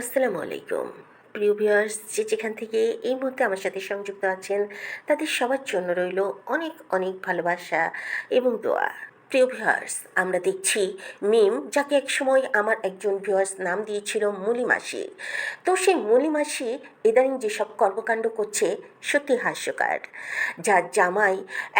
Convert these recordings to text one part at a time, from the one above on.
আসসালামু আলাইকুম। প্রিয় ভিউয়ার্স, যে যেখান থেকে এই মুহূর্তে আমার সাথে সংযুক্ত আছেন, তাদের সবার জন্য রইল অনেক অনেক ভালোবাসা এবং দোয়া। প্রিয় ভিউয়ার্স আমরা দেখছি মিম, যাকে একসময় আমার একজন ভিউয়ার্স নাম দিয়েছিল মলিমাসি তো সেই মলিমাসি ইদানিং যেসব কর্মকাণ্ড করছে, সত্যি হাস্যকর। যার জামাই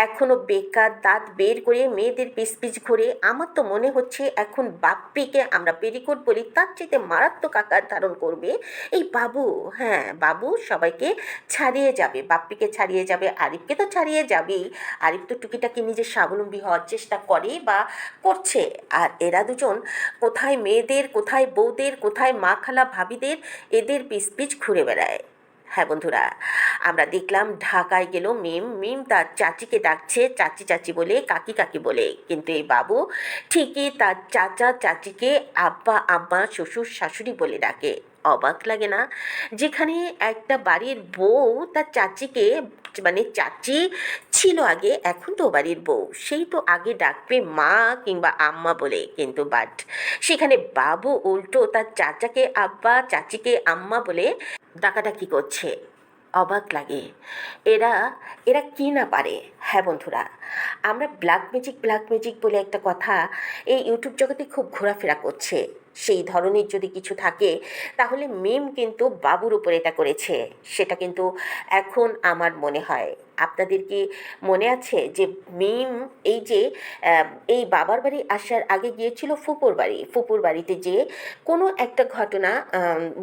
এখনও বেকার দাঁত বের করে মেয়েদের পিস পিস ঘুরে, আমার তো মনে হচ্ছে এখন বাপ্পিকে আমরা পেরিকোট বলি, তার চাইতে মারাত্মক আকার ধারণ করবে। এই বাবু হ্যাঁ বাবু সবাইকে ছাড়িয়ে যাবে, বাপ্পিকে ছাড়িয়ে যাবে, আরিফকে তো ছাড়িয়ে যাবেই। আরিফ তো টুকিটাকি নিজে স্বাবলম্বী হওয়ার চেষ্টা করে। বা করছে। আর এরা দুজন কোথায় মেয়েদের, কোথায় বউদের, কোথায় মা খালা ভাবিদের, এদের পিস পিচ ঘুরে বেড়ায়। হ্যাঁ বন্ধুরা, আমরা দেখলাম ঢাকায় গেল মিম। মিম তার চাচিকে ডাকছে, চাচি চাচি বলে, কাকি কাকি বলে। কিন্তু এই বাবু ঠিকই তার চাচা চাচিকে আব্বা, আম্মা, শ্বশুর, শাশুড়ি বলে ডাকে। অবাক লাগে না? যেখানে একটা বাড়ির বউ তার চাচিকে মানে চাচি ছিল আগে, এখন তো বাড়ির বউ। সেই তো আগে ডাকবে মা কিংবা আম্মা বলে কিন্তু বাট সেখানে বাবু উল্টো তার চাচাকে, আব্বা, চাচিকে, আম্মা বলে ডাকাডাকি করছে। অবাক লাগে। এরা এরা কি না পারে? হ্যাঁ বন্ধুরা, আমরা ব্ল্যাক ম্যাজিক ব্ল্যাক ম্যাজিক বলে একটা কথা এই ইউটিউব জগতে খুব ঘোরাফেরা করছে। সেই ধরনের যদি কিছু থাকে, তাহলে মিম কিন্তু বাবুর উপর এটা করেছে। সেটা কিন্তু এখন আমার মনে হয়। আপনাদের কি মনে আছে যে মিম এই যে এই বাবার বাড়ি আসার আগে গিয়েছিল ফুপুর বাড়ি? ফুপুর বাড়িতে যে কোনো একটা ঘটনা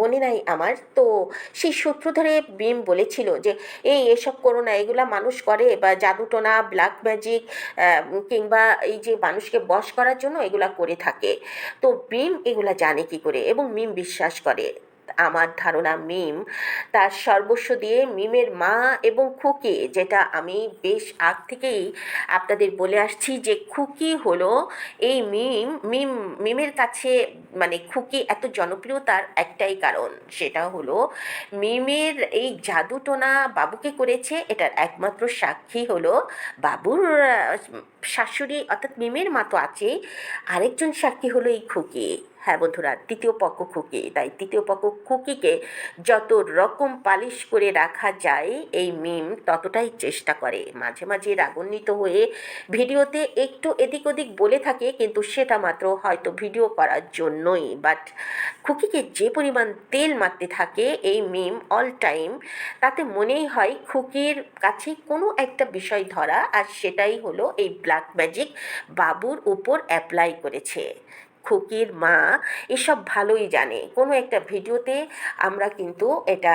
মনে নাই আমার। তো সেই সূত্র ধরে মিম বলেছিল যে, এই এসব করো না, এগুলা মানুষ করে বা জাদুটোনা ব্ল্যাক ম্যাজিক কিংবা এই যে মানুষকে বশ করার জন্য এগুলা করে থাকে। তো মিম এগুলা জানে কি করে? এবং মিম বিশ্বাস করে। আমার ধারণা মিম। তার সর্বস্ব দিয়ে মিমের মা এবং খুকি, যেটা আমি বেশ আগ থেকেই আপনাদের বলে আসছি যে খুকি হলো এই মিম। মিম, মিমের কাছে মানে খুকি এত জনপ্রিয়তার একটাই কারণ, সেটা হলো মিমের এই জাদুটোনা বাবুকে করেছে, এটার একমাত্র সাক্ষী হলো বাবুর শাশুড়ি অর্থাৎ মিমের মা তো আছেই। আরেকজন সাক্ষী হলো এই খুকি। হ্যাঁ বন্ধুরা, তৃতীয় পক্ষ খুকি। তাই তৃতীয় পক্ষ খুকিকে যত রকম পালিশ করে রাখা যায়, এই মিম ততটাই চেষ্টা করে। মাঝে মাঝে রাগান্বিত হয়ে ভিডিওতে একটু এদিক ওদিক বলে থাকে, কিন্তু সেটা মাত্র হয়তো ভিডিও করার জন্যই। বাট খুকিকে যে পরিমাণ তেল মারতে থাকে এই মিম অল টাইম তাতে মনেই হয় খুকির কাছে কোনো একটা বিষয় ধরা, আর সেটাই হলো এই ব্ল্যাক ম্যাজিক বাবুর উপর অ্যাপ্লাই করেছে। খুকির মা এসব ভালোই জানে। কোনো একটা ভিডিওতে আমরা কিন্তু এটা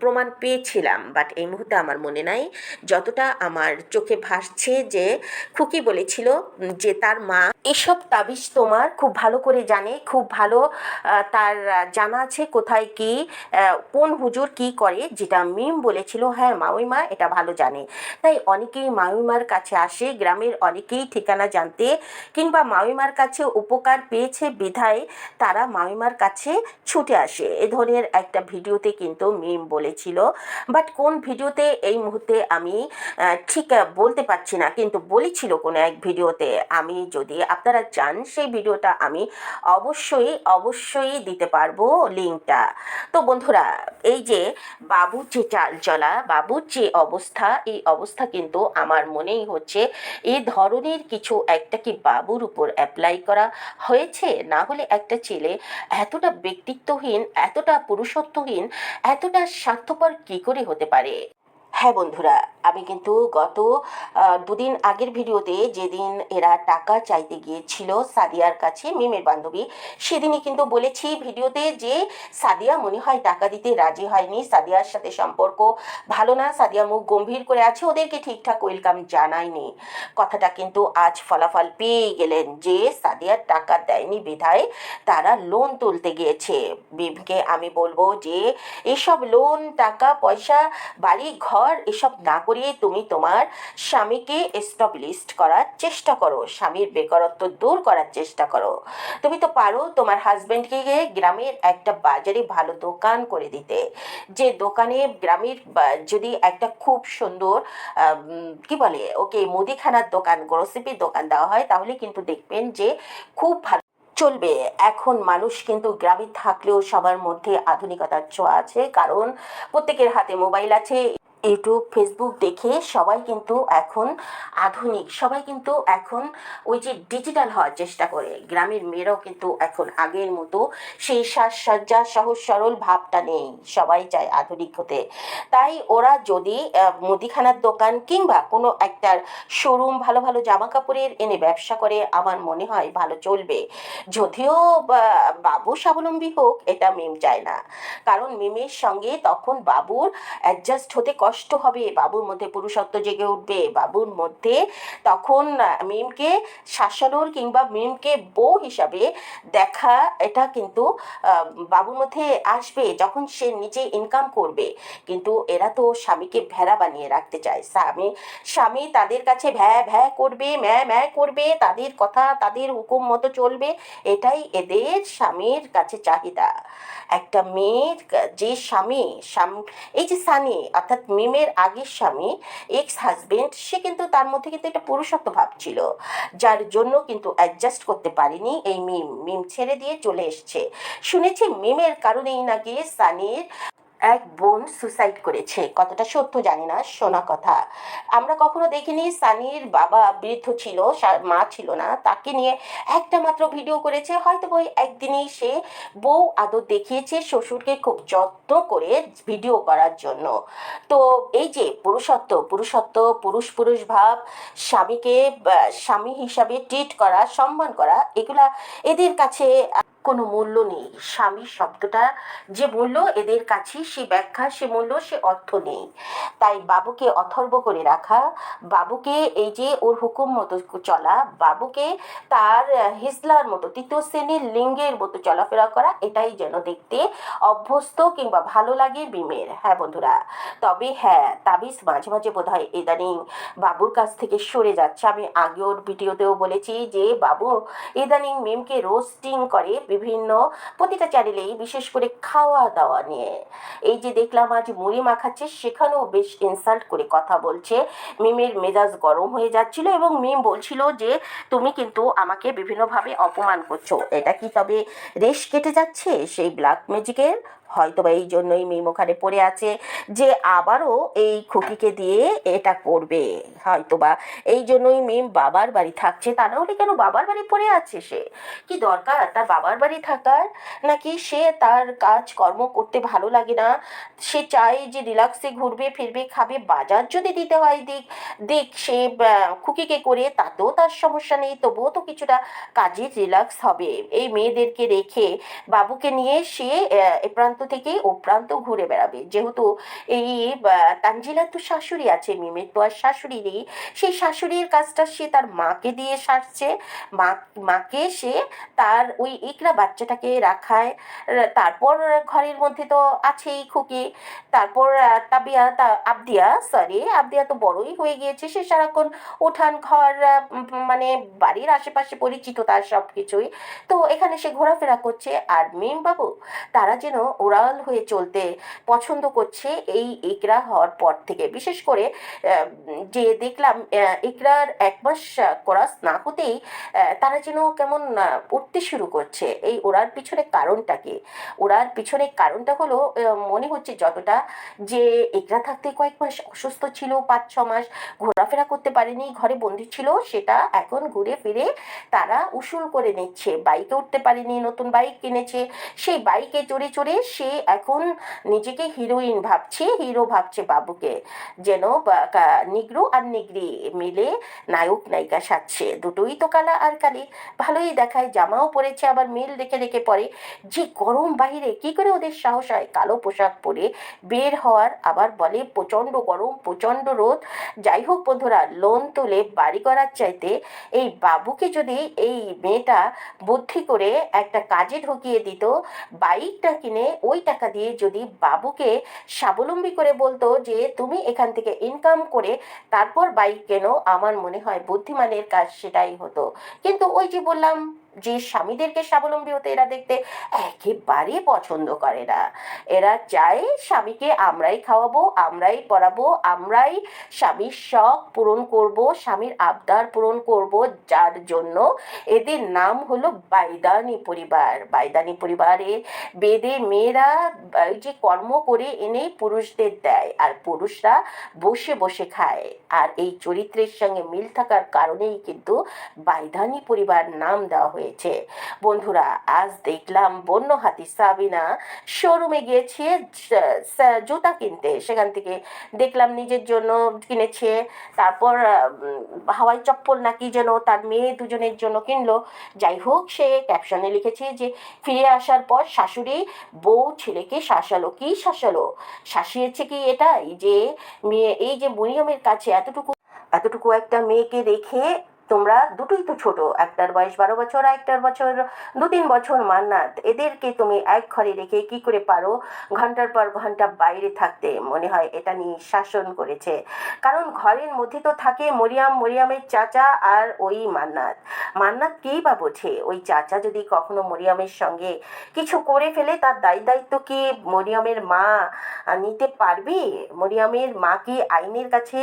প্রমাণ পেয়েছিলাম বাট এই মুহূর্তে আমার মনে নাই। যতটা আমার চোখে ভাসছে যে খুকি বলেছিল যে তার মা, এসব তাবিজ তোমার খুব ভালো করে জানে, খুব ভালো তার জানা আছে কোথায় কি কোন হুজুর কি করে, যেটা মিম বলেছিল হ্যাঁ মাউইমা এটা ভালো জানে। তাই অনেকেই মাউইমার কাছে আসে, গ্রামের অনেকেই ঠিকানা জানতে, কিংবা মাউইমার কাছে উপকার পেয়েছে বিধায় তারা মামিমার কাছে ছুটে আসে। এ ধরনের একটা ভিডিওতে কিন্তু মিম বলেছিল। বাট কোন ভিডিওতে এই মুহূর্তে আমি ঠিক বলতে পারছি না, কিন্তু বলেছিল কোনো এক ভিডিওতে, আমি যদি আপনারা চান সেই ভিডিওটা আমি অবশ্যই অবশ্যই দিতে পারব লিঙ্কটা। তো বন্ধুরা, এই যে বাবুর যে চাল চলা, বাবুর যে অবস্থা, এই অবস্থা কিন্তু আমার মনেই হচ্ছে এই ধরনের কিছু একটা কি বাবুর উপর অ্যাপ্লাই করা হয়েছে? না হলে একটা ছেলে এতটা ব্যক্তিত্বহীন এতটা পুরুষত্বহীন এতটা স্বার্থপর কি করে হতে পারে? হ্যাঁ বন্ধুরা, আমি কিন্তু গত দুদিন আগের ভিডিওতে যেদিন এরা টাকা চাইতে গিয়েছিল সাদিয়ার কাছে, মিমের বান্ধবী, সেদিনই কিন্তু বলেছি ভিডিওতে যে সাদিয়া মনে হয় টাকা দিতে রাজি হয়নি। সাদিয়ার সাথে সম্পর্ক ভালো না, সাদিয়া মুখ গম্ভীর করে আছে, ওদেরকে ঠিকঠাক ওয়েলকাম জানায়নি। কথাটা কিন্তু আজ ফলাফল পেয়ে গেলেন যে সাদিয়ার টাকা দেয়নি বিধায় তারা লোন তুলতে গিয়েছে। বিমকে আমি বলব যে এসব লোন টাকা, পয়সা, বাড়ি, ঘর এসব না করিয়ে তুমি তোমার স্বামীকে এস্টাবলিশড করার চেষ্টা করো। স্বামীর বেকারত্ব দূর করার চেষ্টা করো। তুমি তো পারো তোমার হাজবেন্ডকে গ্রামের একটা বাজারে ভালো দোকান করে দিতে। যে দোকানে গ্রামের যদি একটা খুব সুন্দর কি বলে, ওকে মুদিখানার দোকান গ্রোসারির দোকান দেওয়া হয়, তাহলে কিন্তু দেখবেন যে খুব ভালো চলবে। এখন মানুষ কিন্তু গ্রামে থাকলেও সবার মধ্যে আধুনিকতার ছোঁয়া আছে। কারণ প্রত্যেকের হাতে মোবাইল আছে। ইউটিউব ফেসবুক দেখে সবাই কিন্তু এখন আধুনিক, সবাই কিন্তু এখন ওই যে ডিজিটাল হওয়ার চেষ্টা করে। গ্রামের মেয়েরাও কিন্তু এখন আগের মতো সেই সাজসজ্জা, সহজ সরল ভাবটা নেই, সবাই চায় আধুনিক হতে। তাই ওরা যদি মুদিখানার দোকান কিংবা কোনো একটা শোরুম ভালো ভালো জামা কাপড়ের এনে ব্যবসা করে, আমার মনে হয় ভালো চলবে। যদিও বাবু স্বাবলম্বী হোক, এটা মিম চায় না। কারণ মিমের সঙ্গে তখন বাবুর অ্যাডজাস্ট হতে কষ্ট হবে, বাবুর মধ্যে পুরুষত্ব জেগে উঠবে, বাবুর মধ্যে তখন মিমকে শাসানোর কিংবা মিমকে বউ হিসাবে দেখা, এটা কিন্তু বাবুর মধ্যে আসবে যখন সে নিজে ইনকাম করবে। কিন্তু এরা তো স্বামীকে ভেড়া বানিয়ে রাখতে চায়। স্বামী স্বামী তাদের কাছে ভ্যা ভ্যা করবে, ম্যা ম্যা করবে, তাদের কথা, তাদের হুকুম মতো চলবে, এটাই এদের স্বামীর কাছে চাহিদা। একটা মেয়ের, যে স্বামী, এই যে সানি, অর্থাৎ মিমের আগের স্বামী এক্স হাজবেন্ড সে কিন্তু তার মধ্যে কিন্তু একটা পুরুষত্ব ভাব ছিল, যার জন্য কিন্তু অ্যাডজাস্ট করতে পারিনি, এই মিম মিম ছেড়ে দিয়ে চলে এসছে। শুনেছি মিমের কারণেই নাকি সানির এক বোন সুসাইড করেছে। কতটা সত্য জানি না, শোনা কথা। আমরা কখনো দেখিনি সানির বাবা বৃদ্ধ ছিল মা ছিল না। তাকে নিয়ে একটা মাত্র ভিডিও করেছে। হয়তো ওই একদিনই সে বউ আদর দেখিয়েছে শ্বশুরকে খুব যত্ন করে ভিডিও করার জন্য। তো এই যে পুরুষত্ব পুরুষত্ব পুরুষ পুরুষ ভাব, স্বামীকে স্বামী হিসাবে ট্রিট করা, সম্মান করা, এগুলা এদের কাছে কোনো মূল্য নেই। স্বামী শব্দটা যে মূল্য এদের কাছে সে ব্যাখ্যা সে মূল্য সে অর্থ নেই। তাই বাবুকে অথর্ব করে রাখা বাবুকে এই যে ওর হুকুম মতো চলা বাবুকে তার আহ, হিজলার মতো তৃতীয় শ্রেণির লিঙ্গের মতো চলাফেরা করা এটাই যেন দেখতে অভ্যস্ত কিংবা ভালো লাগে বিমের। হ্যাঁ বন্ধুরা তবে হ্যাঁ তাবিজ মাঝে মাঝে বোধ হয় ইদানিং বাবুর কাছ থেকে সরে যাচ্ছে। আমি আগে ওর ভিডিওতেও বলেছি যে বাবু ইদানিং মিমকে রোস্টিং করে বিভিন্ন প্রতিটা চ্যানেলেই বিশেষ করে খাওয়া দাওয়া নিয়ে। এই যে দেখলাম আজ মুড়ি মাখাচ্ছে, সেখানেও বেশ ইনসাল্ট করে কথা বলছে। মিমের মেজাজ গরম হয়ে যাচ্ছিল এবং মিম বলছিল যে, তুমি কিন্তু আমাকে বিভিন্নভাবে অপমান করছ। এটা কি তবে রেশ কেটে যাচ্ছে সেই ব্ল্যাক ম্যাজিকের হয়তো বা এই জন্যই মিম ওখানে পড়ে আছে যে আবারও এই খুকিকে দিয়ে এটা করবে। হয়তো বা এই জন্যই মিম বাবার বাড়ি থাকছে। তা না হলে কেন বাবার বাড়ি পড়ে আছে সে? কি দরকার? তার বাবার বাড়ি থাকার? নাকি সে তার কাজ কর্ম করতে ভালো লাগে না? সে চায় যে রিল্যাক্সে ঘুরবে, ফিরবে, খাবে, বাজার যদি দিতে হয় দিক দিক সে খুকিকে করে তাতেও তার সমস্যা নেই, তবুও তো কিছুটা কাজে রিল্যাক্স হবে। এই মেয়েদেরকে রেখে বাবুকে নিয়ে সে এ প্রান্ত থেকে ও প্রান্ত ঘুরে বেড়াবে। যেহেতু এই তানজিলার তো শাশুড়ি আছে, মিমের তো আর শাশুড়ি নেই, সেই শাশুড়ির কাজটা সে তার মাকে দিয়ে সারছে। মা, মাকে সে তার ওই ইকরা বাচ্চাটাকে রাখায়। তারপর ঘরের মধ্যে তো আছেই খুকি। তারপর তাবিয়া, তা, আবদিয়া সরি আবদিয়া তো বড়ই হয়ে গিয়েছে। সে সারাক্ষণ উঠান, ঘর মানে বাড়ির আশেপাশে পরিচিত তার সব কিছুই তো এখানে সে ঘোরাফেরা করছে। আর মিম বাবু তারা যেন ওরাল হয়ে চলতে পছন্দ করছে এই ইকরা হওয়ার পর থেকে। বিশেষ করে যে দেখলাম আহ, ইকরার এক মাস ক্রস না হতেই তারা যেন কেমন উঠতে শুরু করছে। এই ওরার পিছনে কারণটা কি? ওরার পিছনে কারণটা হলো মনে হচ্ছে যতটা যে একরা থাকতে কয়েক মাস অসুস্থ ছিল পাঁচ ছ মাস ঘোরাফেরা করতে পারেনি ঘরে বন্দি ছিল সেটা এখন ঘুরে ফিরে তারা উসুল করে নিচ্ছে। বাইকে উঠতে পারেনি নতুন বাইক কিনেছে। সেই বাইকে চড়ে চড়ে সে এখন নিজেকে হিরোইন ভাবছে হিরো ভাবছে বাবুকে। যেন নিগ্রো আর নিগরি মিলে নায়ক, নায়িকা সাজছে। দুটোই তো কালা আর কালি। ভালোই দেখায়, জামাও পরেছে, আবার মিল রেখে রেখে পরে। যে গরম বাইরে কি করে ওদের সাহস হয়? কালো পোশাক পরে বের হওয়ার, আবার বলে প্রচণ্ড গরম, প্রচণ্ড রোদ। যাই হোক বন্ধুরা, লোন তুলে বাড়ি করার চাইতে এই বাবুকে যদি এই মেয়েটা বুদ্ধি করে একটা কাজে ঢুকিয়ে দিত, বাইকটা কিনে ওই টাকা দিয়ে যদি বাবুকে স্বাবলম্বী করে বলতো যে, তুমি এখান থেকে ইনকাম করে তারপর বাইক কেনো। আমার মনে হয় বুদ্ধিমানের কাজ সেটাই হতো। কিন্তু ওই যে বললাম যে স্বামীদেরকে স্বাবলম্বী হতে এরা দেখতে একেবারে পছন্দ করে না। এরা চায় স্বামীকে আমরাই খাওয়াবো, আমরাই পড়াবো, আমরাই স্বামীর শখ পূরণ করব, স্বামীর আবদার পূরণ করব, যার জন্য এদের নাম হলো বাইদানি পরিবার। বাইদানি পরিবারে বেদে মেয়েরা যে কর্ম করে এনে পুরুষদের দেয় আর পুরুষরা বসে বসে খায়। আর এই চরিত্রের সঙ্গে মিল থাকার কারণেই কিন্তু বাইধানি পরিবার নাম দেওয়া হয়েছে। বন্ধুরা, আজ দেখলাম বন্য হাতি সাবিনা শোরুমে গিয়েছে জুতা কিনতে। সেখান থেকে দেখলাম নিজের জন্য কিনেছে। তারপর হাওয়াই চপ্পল নাকি যেন তার মেয়ে দুজনের জন্য কিনলো। যাই হোক, সে ক্যাপশনে লিখেছে যে, ফিরে আসার পর শাশুড়ি, বউ ছেলেকে শাসালো, কি শাসালো? শাসিয়েছে কি এটাই যে, মেয়ে, এই যে মরিয়মের কাছে এতটুকু এতটুকু একটা মেয়েকে রেখে তোমরা দুটোই তো ছোট, একটার বয়স বারো বছর আর একটার বছর দু তিন বছর মান্নাত। এদেরকে তুমি এক ঘরে রেখে কি করে পারো? ঘণ্টার পর ঘণ্টা বাইরে থাকতে মনে হয় এটা নিয়ে শাসন করেছে। কারণ ঘরের মধ্যে তো থাকে মরিয়াম, মরিয়ামের চাচা আর ওই মান্নাত। মান্নাত কেই বা বোঝে? ওই চাচা যদি কখনো মরিয়ামের সঙ্গে কিছু করে ফেলে, তার দায়ী দায়িত্ব কি মরিয়ামের মা নিতে পারবে? মরিয়ামের মা কি আইনের কাছে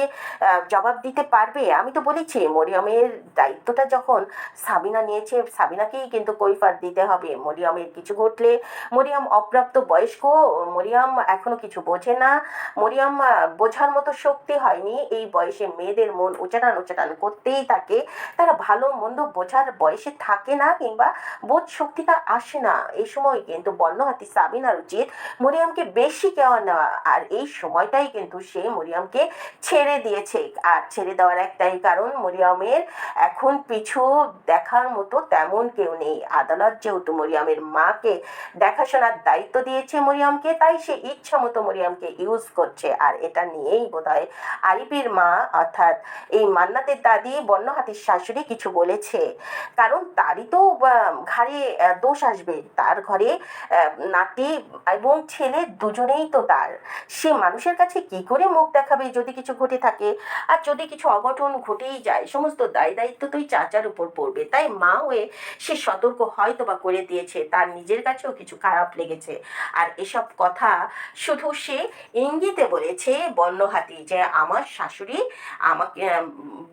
জবাব দিতে পারবে? আমি তো বলেছি, মরিয়মের দায়িত্বটা যখন সাবিনা নিয়েছে, সাবিনাকেই কিন্তু কৈফাত দিতে হবে। মরিয়মের কিছু ঘটলে, মরিয়ম অপ্রাপ্ত বয়স্ক, মরিয়ম এখনও কিছু বোঝে না। মরিয়ম বোঝার মতো শক্তি হয়নি। এই বয়সে মেয়েদের মন উচাটান উচাটান করতেই থাকে তারা ভালো মন্দ বোঝার বয়সে থাকে না কিংবা বোধ শক্তিটা আসে না। এই সময় কিন্তু বর্ণহাতি সাবিনার উচিত মরিয়ামকে বেশি কেওয়া নেওয়া। আর এই সময়টাই কিন্তু সে মরিয়ামকে ছেড়ে দিয়েছে। আর ছেড়ে দেওয়ার একটাই কারণ মরিয়ামের এখন পিছু দেখার মতো তেমন কেউ নেই। আদালত যেহেতু মরিয়ামের মাকে দেখাশোনার দায়িত্ব দিয়েছে মরিয়ামকে, তাই সে ইচ্ছা মতো মরিয়ামকে ইউজ করছে। আর এটা নিয়েই বোধহয় আরিফের মা, অর্থাৎ এই মান্নাতের দাদি বন্যহাতির শাশুড়ি কিছু বলেছে। কারণ তারই তো ঘাড়ে দোষ আসবে। তার ঘরে নাতি এবং ছেলে দুজনেই তো তার। সে মানুষের কাছে কি করে মুখ দেখাবে যদি কিছু ঘটে থাকে? আর যদি কিছু অঘটন ঘটেই যায়, সমস্ত দায় দায়িত্ব তো ওই চাচার উপর পড়বে। তাই মা হয়ে সে সতর্ক হয়তো বা করে দিয়েছে, তার নিজের কাছেও কিছু খারাপ লেগেছে। আর এসব কথা শুধু সে ইঙ্গিতে বলেছে বর্ণহাতি যে আমার শাশুড়ি আমাকে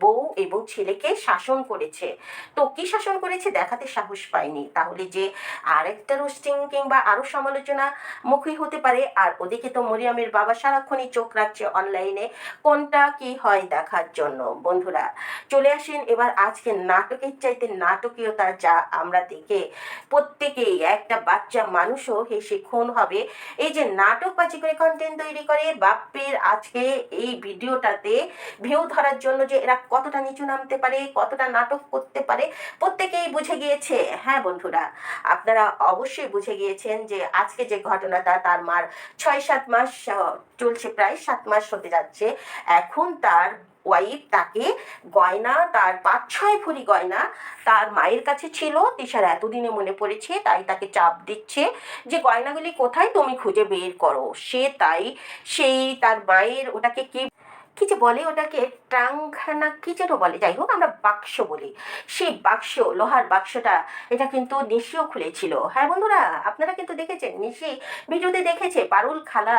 বউ এবং ছেলেকে শাসন করেছে। তো কি শাসন করেছে দেখাতে সাহস পায়নি তাহলে যে আরেকটা রোস্টিং কিংবা আরও সমালোচনা মুখী হতে পারে। আর ওদিকে তো মরিয়ামের বাবা সারাক্ষণই চোখ রাখছে অনলাইনে, কোনটা কি হয় দেখার জন্য। বন্ধুরা, চলে আসেন এবার আজকে নাটকের চাইতে নাটকীয়তা যা আমরা দেখে প্রত্যেকেই, একটা বাচ্চা মানুষও হেসে খুন হবে। এই যে নাটকবাজি করে কন্টেন্ট তৈরি করে বাপ্পের আজকে এই ভিডিওটাতে ভিউ ধরার জন্য যে এরা কতটা নিচু নামতে পারে, কতটা নাটক করতে পারে, প্রত্যেকেই বুঝে গিয়েছে। হ্যাঁ বন্ধুরা, আপনারা অবশ্যই বুঝে গিয়েছেন যে আজকে যে ঘটনাটা, তার মার ছয় সাত মাস চলছে প্রায় সাত মাস হতে যাচ্ছে। এখন তার ওয়াইফ তাকে গয়না, তার পাঁচ, ছয় ভরি গয়না তার মায়ের কাছে ছিল। তিশার এতদিনে মনে পড়েছে, তাই তাকে চাপ দিচ্ছে যে, গয়নাগুলি কোথায়? তুমি খুঁজে বের করো। সে তাই, সেই তার মায়ের ওটাকে কি কি যে বলে ওটাকে? ট্রাঙ্খানা কি যেন বলে? যাই হোক, আমরা বাক্স বলি। সেই বাক্স, লোহার বাক্সটা, এটা কিন্তু নিশিও খুলেছিল। হ্যাঁ বন্ধুরা, আপনারা কিন্তু দেখেছেন, নিশি ভিডিওতে দেখেছে পারুল খালা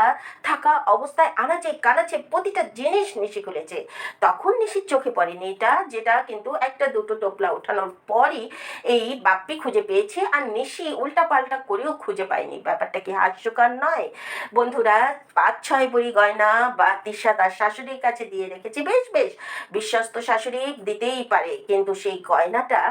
থাকা অবস্থায় আনাচে কানাচে প্রতিটা জিনিস নিশি খুলেছে। তখন নিশির চোখে পড়েনি এটা, যেটা কিন্তু একটা দুটো টোপলা ওঠানোর পরই এই বাপ্পি খুঁজে পেয়েছে আর নিশি উল্টা পাল্টা করেও খুঁজে পায়নি। ব্যাপারটা কি হাস্যকর নয়? বন্ধুরা পাঁচ ছয় বড়ি গয়না বা তিশা তার শাশুড়ির কাছে দিয়ে রেখেছে। বেশ বেশ। বিশ্বস্ত শাশুড়ি দিতেই পারে। কিন্তু সেই গয়নাটা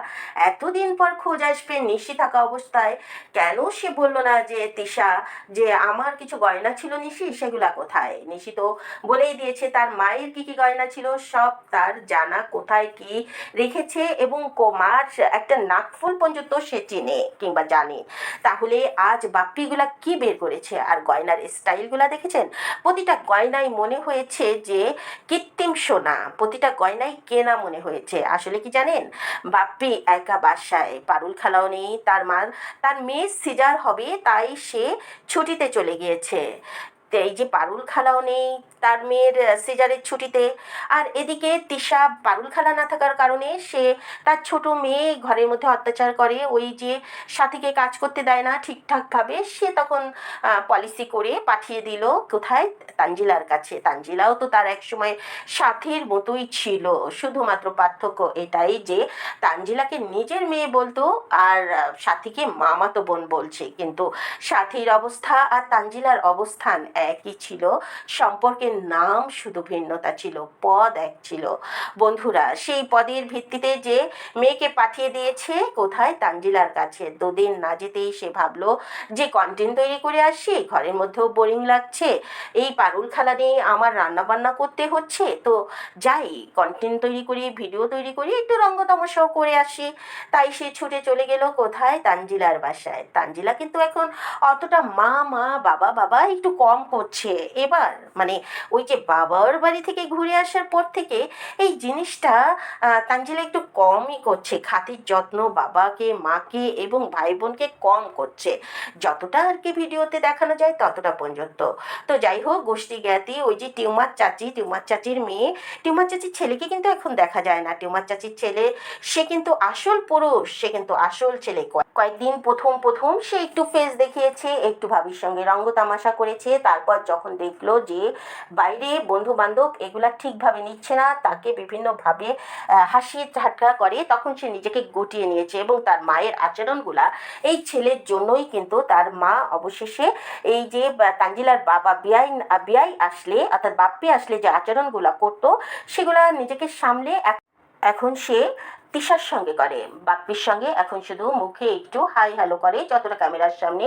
এতদিন পর খোঁজ আসবে নিশি থাকা অবস্থায়। কেন সে বলল না যে, তিশা, যে আমার কিছু গয়না ছিল নিশি, সেগুলা কোথায়? নিশি তো বলেই দিয়েছে, তার মায়ের কি কি গয়না ছিল, সব তার জানা কোথায় কি রেখেছে এবং কোমার একটা নাকফুল পর্যন্ত সে চেনে কিংবা জানে। তাহলে আজ বাপ্পিগুলা কি বের করেছে? আর গয়নার স্টাইলগুলা দেখেছেন? প্রতিটা গয়নায় মনে হয়েছে যে কৃত্রিম সোনা, প্রতিটা গয়নাই কেনা মনে হয়েছে। আসলে কি জানেন? বাপ্পি একা বাসায় পারুল খালাও নেই, তার মার, তার মেয়ে সিজার হবে, তাই সে ছুটিতে চলে গিয়েছে। এই যে পারুল খালাও নেই তার মেয়ের সিজারের ছুটিতে। আর এদিকে তিশা পারুল খালা না থাকার কারণে সে তার ছোট মেয়ে ঘরের মধ্যে অত্যাচার করে। ওই যে সাথীকে কাজ করতে দেয় না ঠিকঠাকভাবে, সে তখন পলিসি করে পাঠিয়ে দিল কোথায়? তানজিলার কাছে। তানজিলাও তো তার এক সময় সাথীর মতোই ছিল। শুধুমাত্র পার্থক্য এটাই যে তানজিলাকে নিজের মেয়ে বলতো আর সাথীকে মামাতো বোন বলছে। কিন্তু সাথীর অবস্থা আর তানজিলার অবস্থান একই ছিল। সম্পর্কের নাম শুধু ভিন্নতা ছিল, পদ এক ছিল। বন্ধুরা, সেই পদের ভিত্তিতে যে মেয়েকে পাঠিয়ে দিয়েছে, কোথায়? তানজিলার কাছে। দুদিন না যেতেই সে ভাবলো, যে কন্টেন্ট তৈরি করে আসি ঘরের মধ্যেও বোরিং লাগছে। এই পারুল খেলা নিয়ে আমার রান্না বান্না করতে হচ্ছে। তো যাই, কন্টেন্ট তৈরি করি ভিডিও তৈরি করি একটু রঙ্গ তামাশাও করে আসি। তাই সে ছুটে চলে গেল কোথায়? তানজিলার বাসায়। তানজিলা কিন্তু এখন অতটা মা মা বাবা বাবা একটু কম করছে এবার মানে ওই যে বাবার বাড়ি থেকে ঘুরে আসার পর থেকে এই জিনিসটা আহ, তানজিলা একটু কমই করছে। খাতির যত্ন বাবাকে মাকে এবং ভাই বোনকে কম করছে। যতটা আর কি ভিডিওতে দেখানো যায় ততটা পর্যন্ত। তো যাই হোক গোষ্ঠী জ্ঞাতি ওই যে টিউমার চাচি টিউমার চাচির মেয়ে। টিউমার চাচির ছেলেকে কিন্তু এখন দেখা যায় না। টিউমার চাচির ছেলে সে কিন্তু আসল পুরুষ সে কিন্তু আসল ছেলে। কয়- কয়েকদিন প্রথম প্রথম সে একটু ফেস দেখিয়েছে একটু ভাবির সঙ্গে রঙ্গ তামাশা করেছে তারপর যখন দেখল যে বাইরে বন্ধু বান্ধব এগুলা ঠিকভাবে নিচ্ছে না তাকে বিভিন্নভাবে হাসি ঠাট্টা করে তখন সে নিজেকে গুটিয়ে নিয়েছে এবং তার মায়ের আচরণগুলা এই ছেলের জন্যই কিন্তু তার মা অবশেষে এই যে বা, তানজিলার বাবা বিয়াই বিয়াই আসলে অর্থাৎ বাপ্পি আসলে যে আচরণগুলা করতো সেগুলা নিজেকে সামলে এখন সে তিশার সঙ্গে করে। বাপ্পির সঙ্গে এখন শুধু মুখে একটু হাই হ্যালো করে, যতটা ক্যামেরার সামনে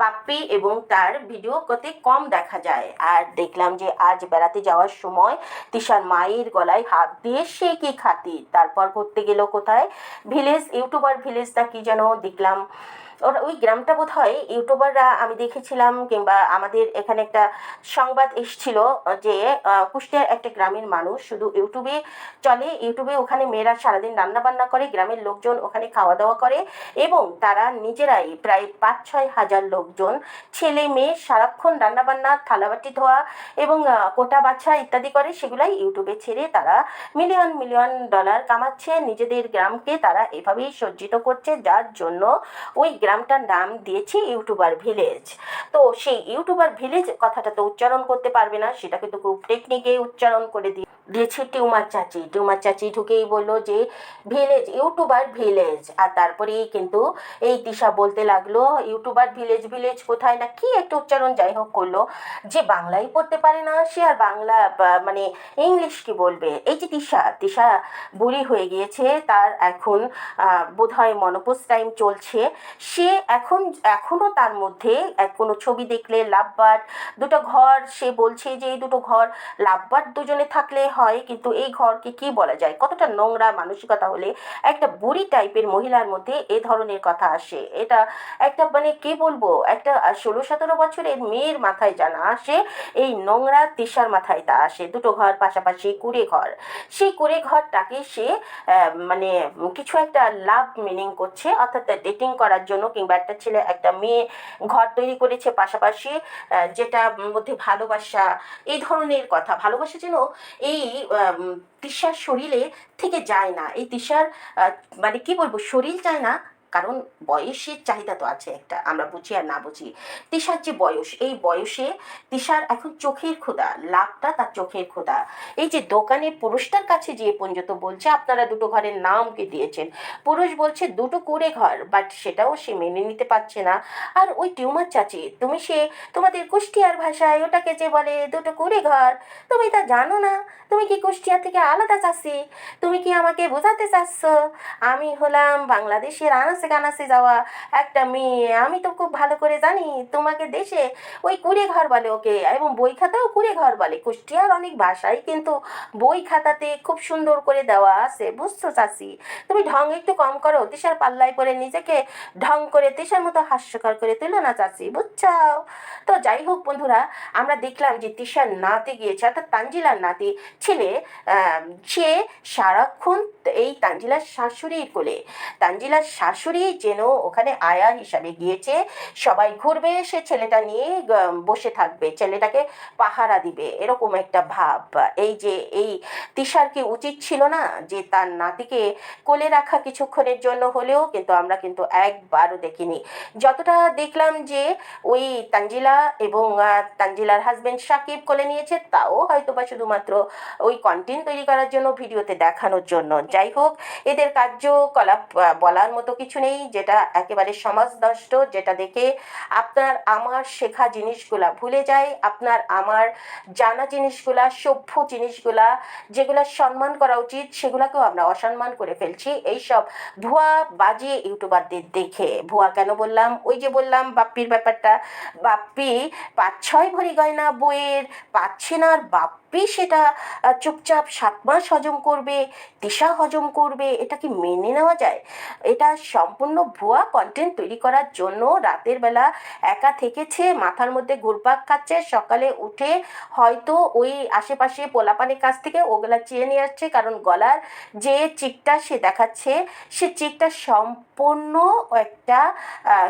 বাপ্পি এবং তার ভিডিও করতে কম দেখা যায়। আর দেখলাম যে আজ বেড়াতে যাওয়ার সময় তিশার মায়ের গলায় হাত দিয়ে সে কি খাতি? তারপর ঘুরতে গেল কোথায়? ভিলেজ, ইউটিউবার ভিলেজটা কি যেন দেখলাম ওরা ওই গ্রামটা বোধ হয় ইউটিউবাররা আমি দেখেছিলাম কিংবা আমাদের এখানে একটা সংবাদ এসছিল যে কুষ্টিয়ার একটা গ্রামের মানুষ শুধু ইউটিউবে চলে, ইউটিউবে ওখানে মেয়েরা সারাদিন রান্না বান্না করে, গ্রামের লোকজন ওখানে খাওয়া দাওয়া করে এবং তারা নিজেরাই প্রায় পাঁচ ছয় হাজার লোকজন, ছেলে, মেয়ে সারাক্ষণ রান্না বান্না থালাবাটি ধোয়া এবং কোটা বাছা ইত্যাদি করে সেগুলাই ইউটিউবে ছেড়ে তারা মিলিয়ন মিলিয়ন ডলার কামাচ্ছে। নিজেদের গ্রামকে তারা এভাবেই সজ্জিত করছে, যার জন্য ওই গ্রামটার নাম দিয়েছে ইউটিউবার ভিলেজ। তো সেই ইউটিউবার ভিলেজ কথাটা তো উচ্চারণ করতে পারবে না, সেটা কিন্তু খুব টেকনিকে উচ্চারণ করে দিয়ে দিয়েছে টিউমার চাচি। টিউমার চাচি ঢুকেই বলল যে, ভিলেজ, ইউটিউবার ভিলেজ। আর তারপরেই কিন্তু এই তিশা বলতে লাগল, ইউটিউবার ভিলেজ ভিলেজ কোথায় না? কি একটা উচ্চারণ যাই হোক করল, যে বাংলাই পড়তে পারে না সে আর বাংলা মানে ইংলিশ কি বলবে? এই যে তিশা তিশা বুড়ি হয়ে গিয়েছে, তার এখন বোধহয় মনোপোজ টাইম চলছে। সে এখন এখনও তার মধ্যে কোনো ছবি দেখলে লাভবার দুটো ঘর, সে বলছে যে এই দুটো ঘর লাভবার দুজনে থাকলে হয়, কিন্তু এই ঘরকে কি বলা যায়? কতটা নোংরা মানসিকতা হলে একটা বুড়ি টাইপের মহিলার মধ্যে এ ধরনের কথা আসে। এটা একটা মানে কি বলব? একটা ষোলো, সতেরো বছরের মেয়ের মাথায় জানা আসে, এই নোংরা তিসার মাথায় তা আসে। দুটো ঘর, পাশাপাশি কুড়ে ঘর। সেই কুড়ে ঘরটাকে সে মানে কিছু একটা লাভ মিনিং করছে, অর্থাৎ ডেটিং করার জন্য কিংবা একটা ছেলে, একটা মেয়ে ঘর তৈরি করেছে পাশাপাশি যেটা মধ্যে ভালোবাসা, এই ধরনের কথা। ভালোবাসা যেন এই তৃষার শরীরে থেকে যায় না। এই তৃষার মানে কি বলব, শরীর চায় না কারণ বয়সের চাহিদা তো আছে একটা, আমরা বুঝি আর না বুঝি। তিশার যে বয়স, এই বয়সে তিশার এখন চোখের খোদা লাভটা তার চোখের খোদা এই যে দোকানে পুরুষটার কাছে যে পর্যন্ত বলছে, আপনারা দুটো ঘরের নাম কি দিয়েছেন? পুরুষ বলছে, দুটো করে ঘর বাট সেটাও সে মেনে নিতে পারছে না। আর ওই টিউমার চাচি, তুমি সে তোমাদের কুষ্টিয়ার ভাষায় ওটাকে যে বলে দুটো কুড়ে ঘর, তুমি তা জানো না? তুমি কি কুষ্টিয়া থেকে আলাদা চাষি? তুমি কি আমাকে বোঝাতে চাচ্ছ? আমি হলাম বাংলাদেশের আনাসে কানাসে যাওয়া একটা মেয়ে। আমি তো খুব ভালো করে জানি তোমাকে দেশে ওই কুড়ে ঘর বলে ওকে, এবং বই খাতাও কুড়ে ঘর বলে। কুষ্টিয়ার অনেক ভাষাই কিন্তু বই খাতাতে খুব সুন্দর করে দেওয়া আছে, বুঝছ চাষি তুমি ঢং একটু কম করো তিসার পাল্লায় পরে নিজেকে ঢং করে তিসার মতো হাস্যকর করে তুলো না চাষি বুঝছাও? তো যাই হোক বন্ধুরা, আমরা দেখলাম যে তিশার নাতে গিয়েছে, অর্থাৎ তানজিলার নাতি ছেলে সে সারাক্ষণ এই তানজিলার শাশুড়ির কোলে। তানজিলার শাশুড়ি শাশুড়ি যেন ওখানে আয়া হিসাবে গিয়েছে। সবাই ঘুরবে, সে ছেলেটা নিয়ে বসে থাকবে। ছেলেটাকে পাহারা দিবে। এরকম একটা ভাব। এই যে, এই তিশার কি উচিত ছিল না যে তার নাতিকে কোলে রাখা কিছুক্ষণের জন্য হলেও কিন্তু আমরা কিন্তু একবারও দেখিনি। যতটা দেখলাম যে ওই তানজিলা এবং তানজিলার হাজবেন্ড সাকিব কোলে নিয়েছে, তাও হয়তো বা শুধুমাত্র ওই কন্টেন্ট তৈরি করার জন্য ভিডিওতে দেখানোর জন্য। যাই হোক, এদের কার্যকলাপ বলার মতো কিছু নেই, যেটা একেবারে সমাজনষ্ট, যেটা দেখে আপনার আমার শেখা জিনিসগুলা ভুলে যায়, আপনার আমার জানা জিনিসগুলা, সভ্য জিনিসগুলা, যেগুলা সম্মান করা উচিত, সেগুলাকেও আমরা অসম্মান করে ফেলছি। এইসব ভুয়া বাজে ইউটিউবারদের দেখে। ভুয়া কেন বললাম? ওই যে বললাম, বাপ্পির ব্যাপারটা। বাপ্পি পাঁচ ছয় ভরি গয়না বইয়ের পাচ্ছে না আর বাপ্পি সেটা চুপচাপ সাত মাস হজম করবে দিশা হজম করবে, এটা কি মেনে নেওয়া যায়? এটা সম্পূর্ণ ভুয়া কন্টেন্ট তৈরি করার জন্য রাতের বেলা একা থেকেছে, মাথার মধ্যে ঘুরপাক খাচ্ছে, সকালে উঠে হয়তো ওই আশেপাশে পোলাপানের কাছ থেকে ওগুলা চেয়ে নিয়ে আসছে, কারণ গলার যে চিকটা সে দেখাচ্ছে, সে চিকটা সম্পূর্ণ একটা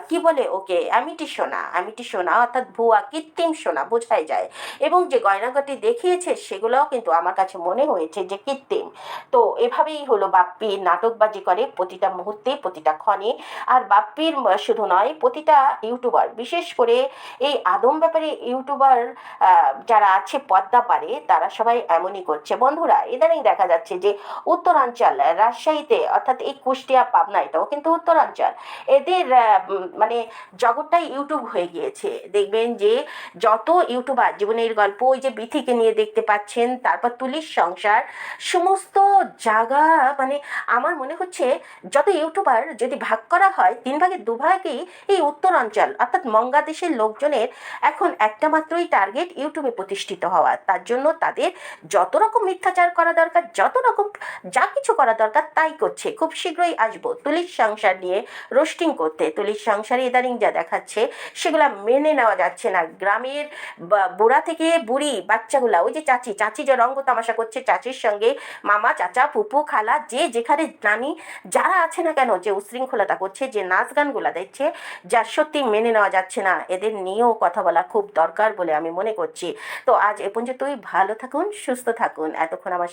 কি বলে ওকে আমিটি সোনা আমিটি সোনা, অর্থাৎ ভুয়া কৃত্রিম সোনা, বোঝাই যায়। এবং যে গয়নাগাটি দেখিয়েছে সেগুলোও কিন্তু আমার কাছে মনে হয়েছে যে কৃত্রিম। তো এভাবেই হলো বাপ্পি নাটকবাজি করে প্রতিটা মুহূর্তে, প্রতিটা ক্ষণে। আর বাপ্পির শুধু নয়, প্রতিটা ইউটিউবার, বিশেষ করে এই আদম ব্যাপারে ইউটিউবার যারা আছে পদ্মা পারে তারা সবাই এমনই করছে। বন্ধুরা, ইদানিং দেখা যাচ্ছে যে উত্তরাঞ্চল, রাজশাহীতে, অর্থাৎ এই কুষ্টিয়া পাবনা এটাও কিন্তু উত্তরাঞ্চল। এদের মানে জগৎটাই ইউটিউব হয়ে গিয়েছে। দেখবেন যে যত ইউটিউবার, জীবনের গল্প, ওই যে বিথিকে নিয়ে দেখতে পাচ্ছেন, তারপর তুলির সংসার, সমস্ত জায়গা মানে আমার মনে হচ্ছে যত ইউটিউবার যদি ভাগ করা হয়, তিন ভাগের দুভাগেই এই উত্তরাঞ্চল অর্থাৎ মঙ্গাদেশের লোকজনের এখন একটা মাত্রই টার্গেট ইউটিউবে প্রতিষ্ঠিত হওয়া। তার জন্য তাদের যত রকম মিথ্যাচার করা দরকার, যত রকম যা কিছু করা দরকার, তাই করছে। খুব শীঘ্রই আসব তুলির সংসার নিয়ে রোস্টিং করতে। তুলির সংসারে ইদানিং যা দেখাচ্ছে, সেগুলা মেনে নেওয়া যাচ্ছে না। গ্রামের বুড়া থেকে বুড়ি, বাচ্চাগুলা, ওই যে চাচি। চাচি যে রঙ্গ তামাশা করছে, চাচির সঙ্গে মামা, চাচা পুপু খালা, যে যেখানে নানি, যারা আছে না কেন, যে উশৃঙ্খলতা করছে, যে নাচ গানগুলা দেখছে, যা সত্যি মেনে নেওয়া যাচ্ছে না। এদের নিয়েও কথা বলা খুব দরকার বলে আমি মনে করছি। তো আজ এ পর্যন্তই। ভালো থাকুন, সুস্থ থাকুন। এতক্ষণ আমার